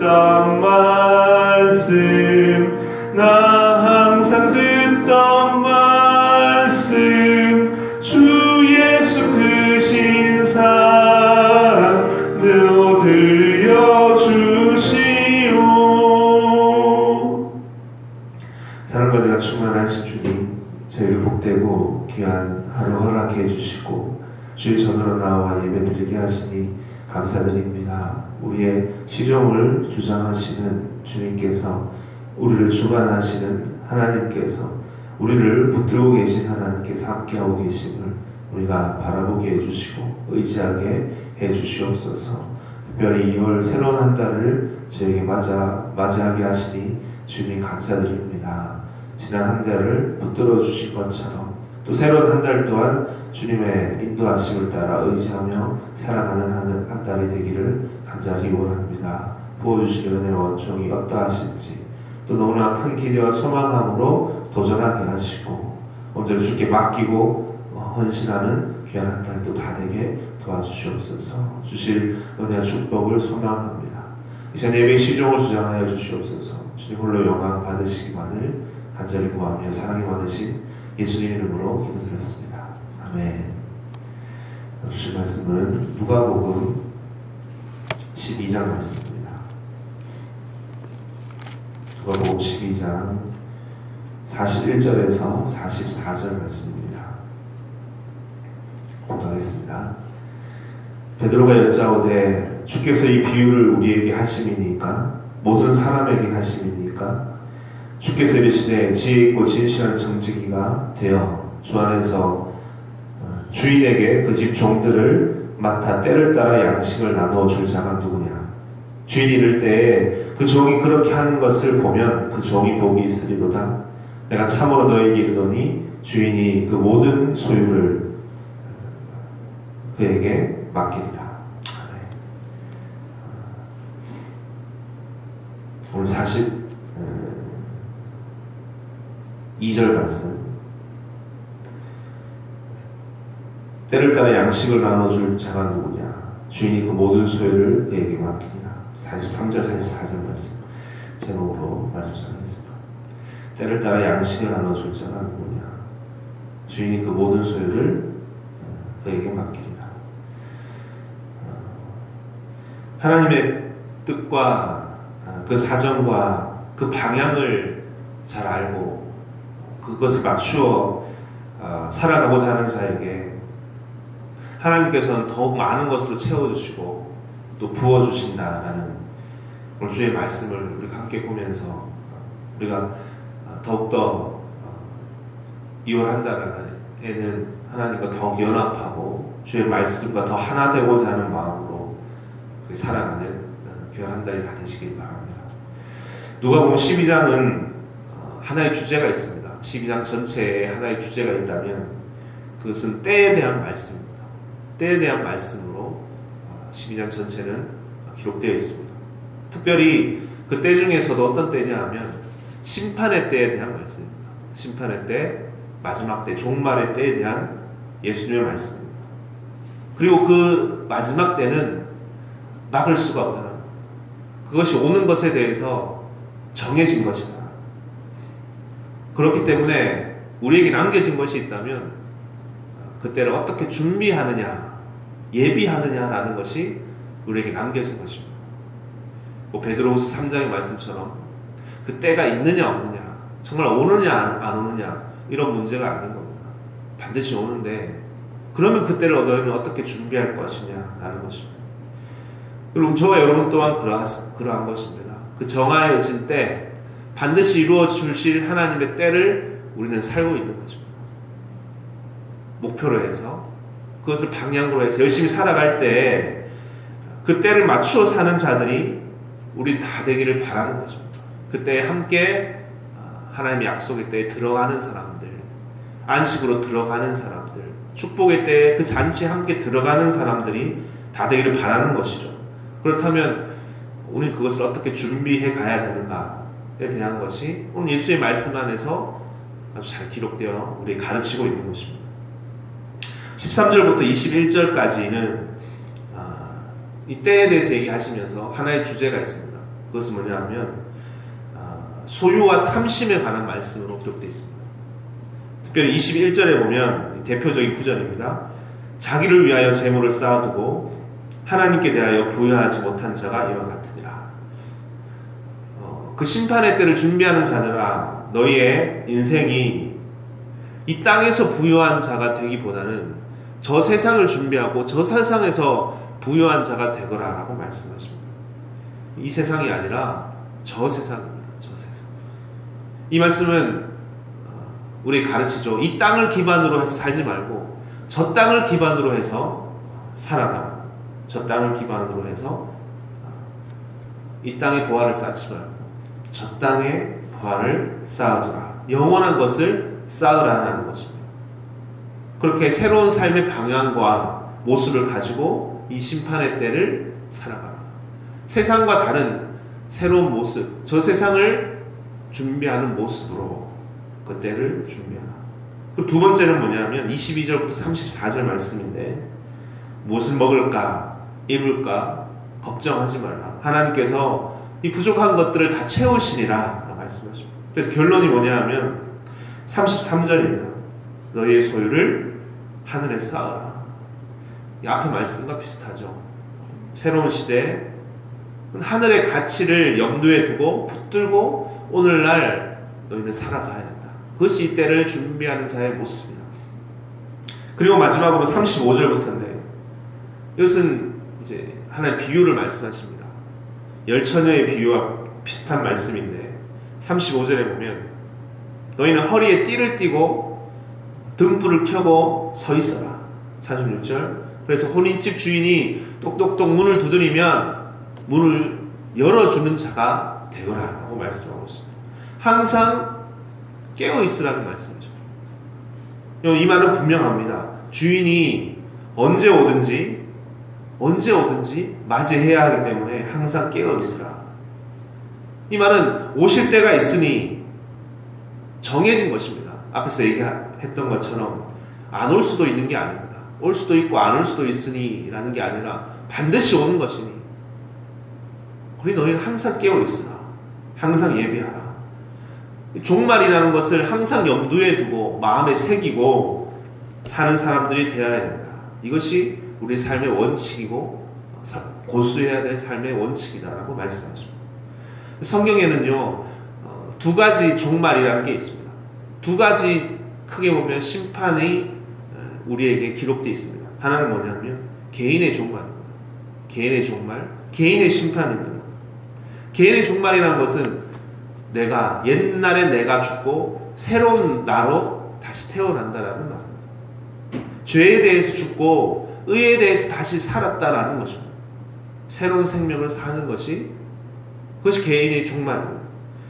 듣던 말씀 나 항상 듣던 말씀 주 예수 크신 사랑 늘 들려주시오 사랑과 내가 충만하신 주님 저희를 복되고 귀한 하루 허락해 주시고 주의 전으로 나와 예배 드리게 하시니 감사드립니다. 우리의 시종을 주장하시는 주님께서 우리를 주관하시는 하나님께서 우리를 붙들고 계신 하나님께서 함께하고 계심을 우리가 바라보게 해주시고 의지하게 해주시옵소서. 특별히 2월 새로운 한 달을 저에게 맞아 맞이하게 하시니 주님 감사드립니다. 지난 한 달을 붙들어 주신 것처럼 또 새로운 한 달 또한 주님의 인도하심을 따라 의지하며 살아가는 한, 한 달이 되기를 간절히 원합니다. 부어주신 은혜 원종이 어떠하실지 또 너무나 큰 기대와 소망함으로 도전하게 하시고 오늘 주께 맡기고 헌신하는 귀한 한 달도 다 되게 도와주시옵소서 주실 은혜와 축복을 소망합니다. 이제 예배 시종을 주장하여 주시옵소서 주님 홀로 영광 받으시기만을 간절히 구하며 사랑이 많으신 예수님 이름으로 기도드렸습니다. 아멘. 주신 말씀은 누가복음 12장 말씀입니다. 누가복음 12장 41절에서 44절 말씀입니다. 공부하겠습니다. 베드로가 여짜오되 주께서 이 비유를 우리에게 하심이니까 모든 사람에게 하심이니까 주께서 이르시되 지혜 있고 진실한 정직이가 되어 주 안에서 어, 주인에게 그 집 종들을 맡아 때를 따라 양식을 나누어 줄 자가 누구냐? 주인이 이를 때에 그 종이 그렇게 하는 것을 보면 그 종이 복이 있으리로다. 내가 참으로 너에게 이르노니 주인이 그 모든 소유를 그에게 맡기리라. 오늘 42절 말씀. 때를 따라 양식을 나눠줄 자가 누구냐? 주인이 그 모든 소유를 그에게 맡기리라. 43절, 44절 말씀. 제목으로 말씀 전하겠습니다. 때를 따라 양식을 나눠줄 자가 누구냐? 주인이 그 모든 소유를 그에게 맡기리라. 하나님의 뜻과 그 사정과 그 방향을 잘 알고 그것을 맞추어 살아가고자 하는 자에게 하나님께서는 더욱 많은 것으로 채워주시고 또 부어주신다라는 오늘 주의 말씀을 우리가 함께 보면서 우리가 더욱더 2월 한 달에는 하나님과 더욱 연합하고 주의 말씀과 더 하나 되고자 하는 마음으로 살아가는 교회 한 달이 다 되시길 바랍니다. 누가 보면 12장은 하나의 주제가 있습니다. 12장 전체에 하나의 주제가 있다면 그것은 때에 대한 말씀입니다. 때에 대한 말씀으로 12장 전체는 기록되어 있습니다. 특별히 그 때 중에서도 어떤 때냐 하면 심판의 때에 대한 말씀입니다. 심판의 때, 마지막 때, 종말의 때에 대한 예수님의 말씀입니다. 그리고 그 마지막 때는 막을 수가 없다는 그것이 오는 것에 대해서 정해진 것이다. 그렇기 때문에 우리에게 남겨진 것이 있다면 그때를 어떻게 준비하느냐, 예비하느냐라는 것이 우리에게 남겨진 것입니다. 뭐 베드로후서 3장의 말씀처럼 그 때가 있느냐 없느냐, 정말 오느냐 안 오느냐 이런 문제가 아닌 겁니다. 반드시 오는데 그러면 그때를 너희는 어떻게 준비할 것이냐라는 것입니다. 그리고 저와 여러분 또한 그러한, 그러한 것입니다. 그 정하여진 때 반드시 이루어 주실 하나님의 때를 우리는 살고 있는 것입니다. 목표로 해서 그것을 방향으로 해서 열심히 살아갈 때 그 때를 맞추어 사는 자들이 우리 다 되기를 바라는 것입니다. 그때 함께 하나님의 약속의 때에 들어가는 사람들, 안식으로 들어가는 사람들, 축복의 때에 그 잔치에 함께 들어가는 사람들이 다 되기를 바라는 것이죠. 그렇다면 우리 그것을 어떻게 준비해 가야 되는가에 대한 것이 오늘 예수의 말씀 안에서 아주 잘 기록되어 우리 가르치고 있는 것입니다. 13절부터 21절까지는 이 때에 대해서 얘기하시면서 하나의 주제가 있습니다. 그것은 뭐냐 하면 아, 소유와 탐심에 관한 말씀으로 기록되어 있습니다. 특별히 21절에 보면 대표적인 구절입니다. 자기를 위하여 재물을 쌓아두고 하나님께 대하여 부여하지 못한 자가 이와 같으니라. 어, 그 심판의 때를 준비하는 자들아 너희의 인생이 이 땅에서 부여한 자가 되기보다는 저 세상을 준비하고 저 세상에서 부여한 자가 되거라라고 말씀하십니다. 이 세상이 아니라 저 세상입니다. 저 세상. 이 말씀은 어, 우리 가르치죠. 이 땅을 기반으로 해서 살지 말고 저 땅을 기반으로 해서 살아가. 저 땅을 기반으로 해서 어, 이 땅에 보화를 쌓지 말고 저 땅에 보화를 쌓아두라. 영원한 것을 쌓으라는 것입니다. 그렇게 새로운 삶의 방향과 모습을 가지고 이 심판의 때를 살아가라. 세상과 다른 새로운 모습, 저 세상을 준비하는 모습으로 그 때를 준비하라. 그리고 두 번째는 뭐냐면 22절부터 34절 말씀인데 무엇을 먹을까, 입을까 걱정하지 말라. 하나님께서 이 부족한 것들을 다 채우시리라 말씀하십니다. 그래서 결론이 뭐냐 하면 33절입니다. 너희의 소유를 하늘에 쌓아라. 이 앞에 말씀과 비슷하죠. 새로운 시대에 하늘의 가치를 염두에 두고 붙들고 오늘날 너희는 살아가야 된다. 그것이 이때를 준비하는 자의 모습이다. 그리고 마지막으로 35절부터인데 이것은 이제 하나의 비유를 말씀하십니다. 열처녀의 비유와 비슷한 말씀인데 35절에 보면 너희는 허리에 띠를 띠고 등불을 켜고 서 있어라. 46절 그래서 혼인집 주인이 똑똑똑 문을 두드리면 문을 열어주는 자가 되거라 라고 말씀하고 있습니다. 항상 깨어 있으라는 말씀이죠. 이 말은 분명합니다. 주인이 언제 오든지 언제 오든지 맞이해야 하기 때문에 항상 깨어 있으라. 이 말은 오실 때가 있으니 정해진 것입니다. 앞에서 얘기했던 것처럼 안 올 수도 있는 게 아닙니다. 올 수도 있고 안 올 수도 있으니라는 게 아니라 반드시 오는 것이니 우리 너희는 항상 깨어 있으라. 항상 예비하라. 종말이라는 것을 항상 염두에 두고 마음에 새기고 사는 사람들이 되어야 된다. 이것이 우리 삶의 원칙이고 고수해야 될 삶의 원칙이다라고 말씀하십니다. 성경에는요 어, 두 가지 종말이라는 게 있습니다. 두 가지 크게 보면 심판이 어, 우리에게 기록되어 있습니다. 하나는 뭐냐면 개인의 종말입니다. 개인의 종말, 개인의 심판입니다. 개인의 종말이라는 것은 내가 옛날에 내가 죽고 새로운 나로 다시 태어난다라는 말입니다. 죄에 대해서 죽고 의에 대해서 다시 살았다라는 것입니다. 새로운 생명을 사는 것이 그것이 개인의 종말입니다.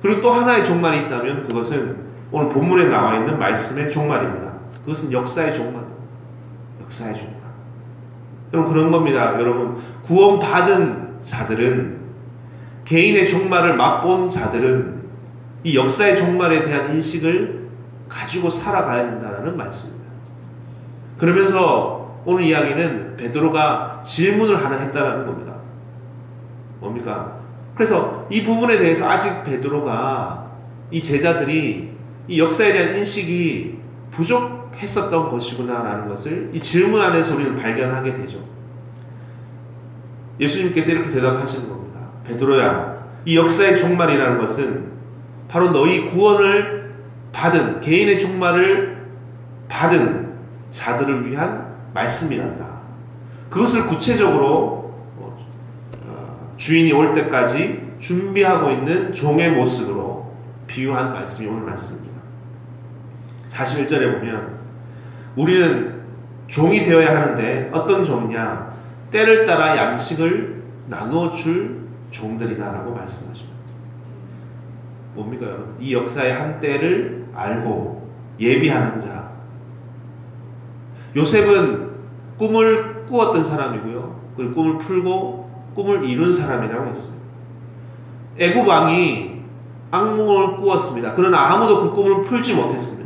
그리고 또 하나의 종말이 있다면 그것은 오늘 본문에 나와 있는 말씀의 종말입니다. 그것은 역사의 종말입니다. 역사의 종말. 여러분 그런 겁니다. 여러분 구원받은 자들은 개인의 종말을 맛본 자들은 이 역사의 종말에 대한 인식을 가지고 살아가야 된다는 말씀입니다. 그러면서 오늘 이야기는 베드로가 질문을 하나 했다는 겁니다. 뭡니까? 그래서 이 부분에 대해서 아직 베드로가 이 제자들이 이 역사에 대한 인식이 부족 했었던 것이구나라는 것을 이 질문 안에서 우리는 발견하게 되죠. 예수님께서 이렇게 대답하시는 겁니다. 베드로야, 이 역사의 종말이라는 것은 바로 너희 구원을 받은 개인의 종말을 받은 자들을 위한 말씀이란다. 그것을 구체적으로 어, 주인이 올 때까지 준비하고 있는 종의 모습으로 비유한 말씀이 오늘 말씀입니다. 41절에 보면 우리는 종이 되어야 하는데 어떤 종이냐? 때를 따라 양식을 나누어 줄 종들이다라고 말씀하십니다. 뭡니까 여러분? 이 역사의 한때를 알고 예비하는 자. 요셉은 꿈을 꾸었던 사람이고요. 그리고 꿈을 풀고 꿈을 이룬 사람이라고 했습니다. 애굽 왕이 악몽을 꾸었습니다. 그러나 아무도 그 꿈을 풀지 못했습니다.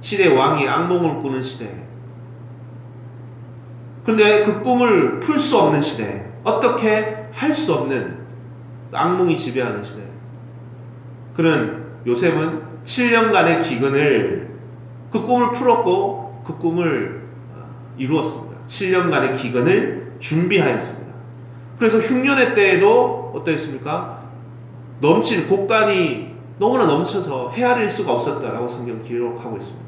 시대 왕이 악몽을 꾸는 시대. 그런데 그 꿈을 풀 수 없는 시대. 어떻게 할 수 없는 악몽이 지배하는 시대. 그는 요셉은 7년간의 기근을 그 꿈을 풀었고 그 꿈을 어, 이루었습니다. 7년간의 기근을 준비하였습니다. 그래서 흉년의 때에도 어떠했습니까? 넘친 곡간이 너무나 넘쳐서 헤아릴 수가 없었다라고 성경 기록하고 있습니다.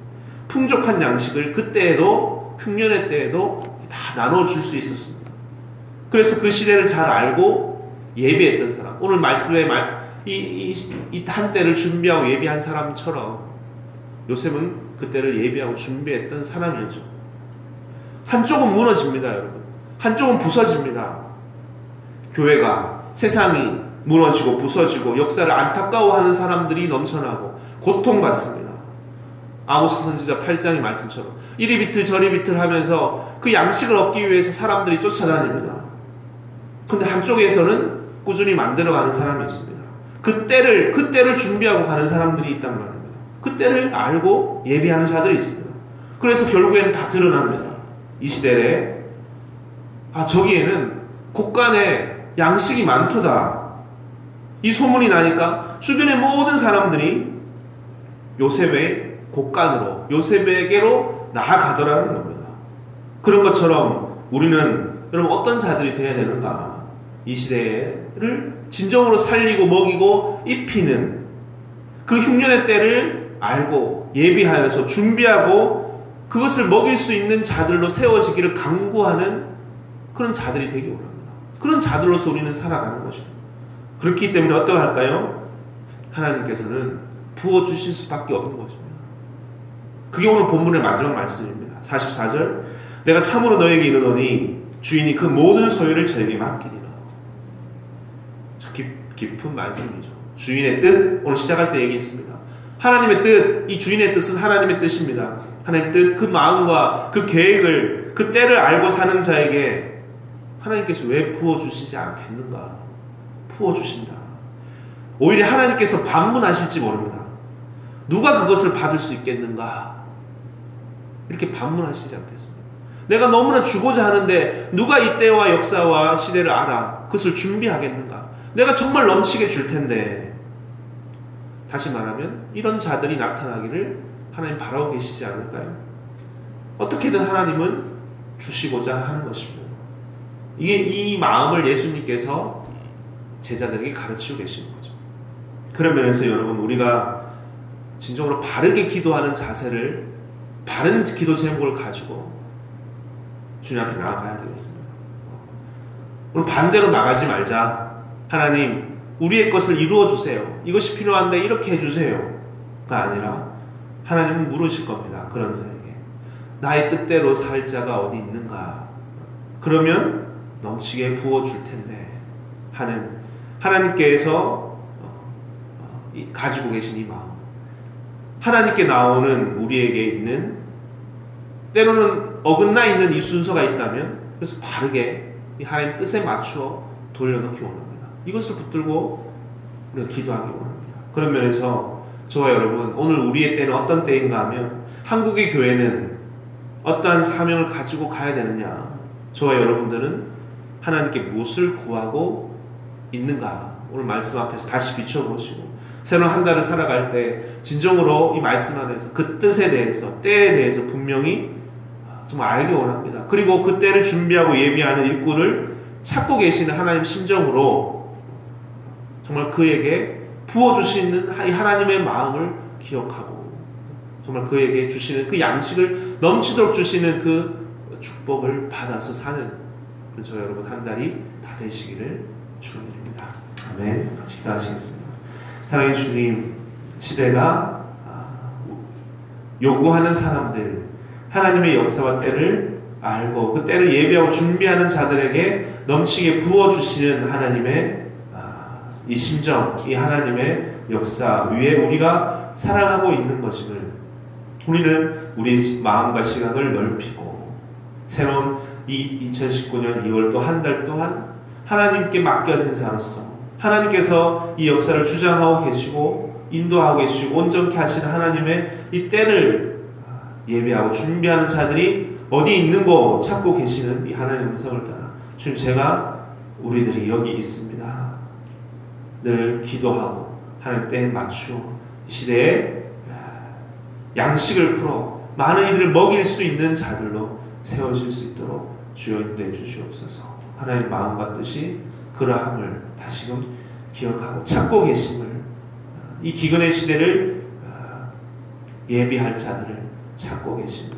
풍족한 양식을 그때에도 흉년의 때에도 다 나눠줄 수 있었습니다. 그래서 그 시대를 잘 알고 예비했던 사람. 오늘 말씀의 말, 이, 이, 이 한때를 준비하고 예비한 사람처럼 요셉은 그때를 예비하고 준비했던 사람이었죠. 한쪽은 무너집니다, 여러분. 한쪽은 부서집니다. 교회가 세상이 무너지고 부서지고 역사를 안타까워하는 사람들이 넘쳐나고 고통받습니다. 아모스 선지자 8장의 말씀처럼 이리 비틀 저리 비틀 하면서 그 양식을 얻기 위해서 사람들이 쫓아다닙니다. 근데 한쪽에서는 꾸준히 만들어가는 사람이 있습니다. 그 때를 그 때를 준비하고 가는 사람들이 있단 말입니다. 그 때를 알고 예비하는 자들이 있습니다. 그래서 결국에는 다 드러납니다. 이 시대에 아 저기에는 곳간에 양식이 많도다. 이 소문이 나니까 주변의 모든 사람들이 요셉의 곳간으로 요셉에게로 나아가더라는 겁니다. 그런 것처럼 우리는 여러분 어떤 자들이 되어야 되는가? 이 시대를 진정으로 살리고 먹이고 입히는 그 흉년의 때를 알고 예비하여서 준비하고 그것을 먹일 수 있는 자들로 세워지기를 강구하는 그런 자들이 되기 원합니다. 그런 자들로서 우리는 살아가는 것입니다. 그렇기 때문에 어떻게 할까요? 하나님께서는 부어주실 수밖에 없는 것입니다. 그게 오늘 본문의 마지막 말씀입니다. 44절 내가 참으로 너에게 이르노니 주인이 그 모든 소유를 저에게 맡기리라. 깊, 깊은 말씀이죠. 주인의 뜻 오늘 시작할 때 얘기했습니다. 하나님의 뜻, 이 주인의 뜻은 하나님의 뜻입니다. 하나님의 뜻, 그 마음과 그 계획을, 그 때를 알고 사는 자에게 하나님께서 왜 부어주시지 않겠는가? 부어주신다. 오히려 하나님께서 반문하실지 모릅니다. 누가 그것을 받을 수 있겠는가? 이렇게 반문하시지 않겠습니다. 내가 너무나 주고자 하는데 누가 이 때와 역사와 시대를 알아? 그것을 준비하겠는가? 내가 정말 넘치게 줄 텐데. 다시 말하면 이런 자들이 나타나기를 하나님 바라고 계시지 않을까요? 어떻게든 하나님은 주시고자 하는 것입니다. 이게 이 마음을 예수님께서 제자들에게 가르치고 계시는 거죠. 그런 면에서 여러분 우리가 진정으로 바르게 기도하는 자세를 바른 기도 제목을 가지고 주님 앞에 나아가야 되겠습니다. 오늘 반대로 나가지 말자. 하나님 우리의 것을 이루어 주세요. 이것이 필요한데 이렇게 해주세요가 아니라 하나님은 물으실 겁니다. 그런 자에게 나의 뜻대로 살 자가 어디 있는가? 그러면 넘치게 부어 줄 텐데 하는 하나님께서 가지고 계신 이 마음 하나님께 나오는 우리에게 있는 때로는 어긋나 있는 이 순서가 있다면 그래서 바르게 이 하나님 뜻에 맞추어 돌려놓기 원합니다. 이것을 붙들고 우리가 기도하기 원합니다. 그런 면에서 저와 여러분 오늘 우리의 때는 어떤 때인가 하면 한국의 교회는 어떠한 사명을 가지고 가야 되느냐 저와 여러분들은 하나님께 무엇을 구하고 있는가 오늘 말씀 앞에서 다시 비춰보시고 새로운 한 달을 살아갈 때 진정으로 이 말씀 안에서 그 뜻에 대해서 때에 대해서 분명히 정말 알기 원합니다. 그리고 그 때를 준비하고 예비하는 일꾼을 찾고 계시는 하나님 심정으로 정말 그에게 부어주시는 하나님의 마음을 기억하고 정말 그에게 주시는 그 양식을 넘치도록 주시는 그 축복을 받아서 사는 저 여러분 한 달이 다 되시기를 축원드립니다. 아멘. 같이 기도하시겠습니다. 사랑의 주님, 시대가 요구하는 사람들, 하나님의 역사와 때를 알고 그 때를 예비하고 준비하는 자들에게 넘치게 부어주시는 하나님의 이 심정, 이 하나님의 역사 위에 우리가 살아가고 있는 것임을 우리는 우리 마음과 시각을 넓히고 새로운 이 2019년 2월 또 한달 동안 하나님께 맡겨진 자로서 하나님께서 이 역사를 주장하고 계시고 인도하고 계시고 온전케 하시는 하나님의 이 때를 예배하고 준비하는 자들이 어디 있는고 찾고 계시는 이 하나님의 음성을 따라 주님 제가 우리들이 여기 있습니다. 늘 기도하고 하나님 때에 맞추어 이 시대에 양식을 풀어 많은 이들을 먹일 수 있는 자들로 세워질 수 있도록 주여 인도해 주시옵소서. 하나님 마음과 뜻이 그러함을 다시금 기억하고 찾고 계심을 어, 이 기근의 시대를 어, 예비할 자들을 찾고 계심을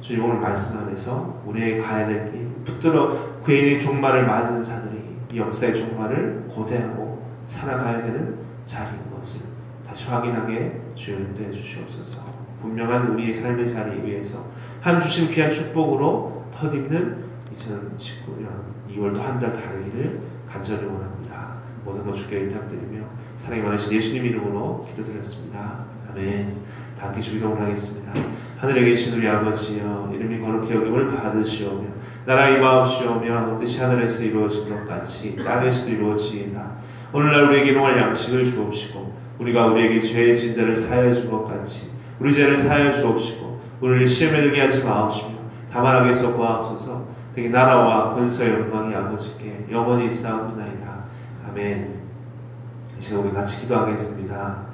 주님 오늘 말씀 안에서 우리에게 가야 될 길, 붙들어 구인의 종말을 맞은 자들이 이 역사의 종말을 고대하고 살아가야 되는 자리인 것을 다시 확인하게 주여 인도해 주시옵소서. 분명한 우리의 삶의 자리 위에서 한 주신 귀한 축복으로 덧입는 2019년 2월도 한 달 다르기를 간절히 원합니다. 모든 것 주께 의탁드리며 사랑이 많으신 예수님 이름으로 기도드렸습니다. 아멘. 다 함께 주기도를 하겠습니다. 하늘에 계신 우리 아버지여 이름이 거룩히 여김을 받으시오며 나라의 임하옵시오며 뜻이 하늘에서 이루어진 것 같이 땅에서도 이루어지이다. 오늘날 우리에게 일용할 양식을 주옵시고 우리가 우리에게 죄의 진대를 사하여 준 것 같이 우리 죄를 사하여 주옵시고 우리를 시험에 들게 하지 마옵시며 다만 하게서 구하옵소서 되게 나라와 권세의 영광이 아버지께 영원히 있사옵나이다. 아멘 이제 우리 같이 기도하겠습니다.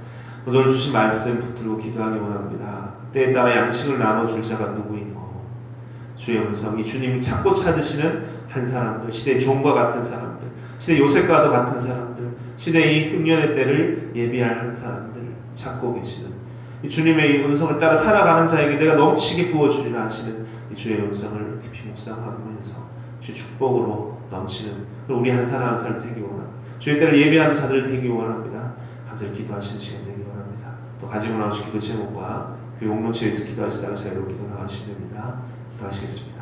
오늘 주신 말씀 붙들고 기도하기 원합니다. 때에 따라 양식을 나눠줄 자가 누구인고 주의 음성이 주님이 찾고 찾으시는 한 사람들 시대의 종과 같은 사람들 시대 요셉과도 같은 사람들 시대의 흉년의 때를 예비할 한 사람들 찾고 계시는 이 주님의 이 음성을 따라 살아가는 자에게 내가 넘치게 부어주리라 하시는 이 주의 음성을 깊이 묵상하면서 주의 축복으로 넘치는 우리 한 사람 한 사람 되기 원합니다. 주의 때를 예비하는 자들 되기 원합니다. 간절히 기도하시는 시간 되기 원합니다. 또 가지고 나오신 기도 제목과 교회 공동체에서 기도하시다가 자유로 기도 나가시면 됩니다. 기도하시겠습니다.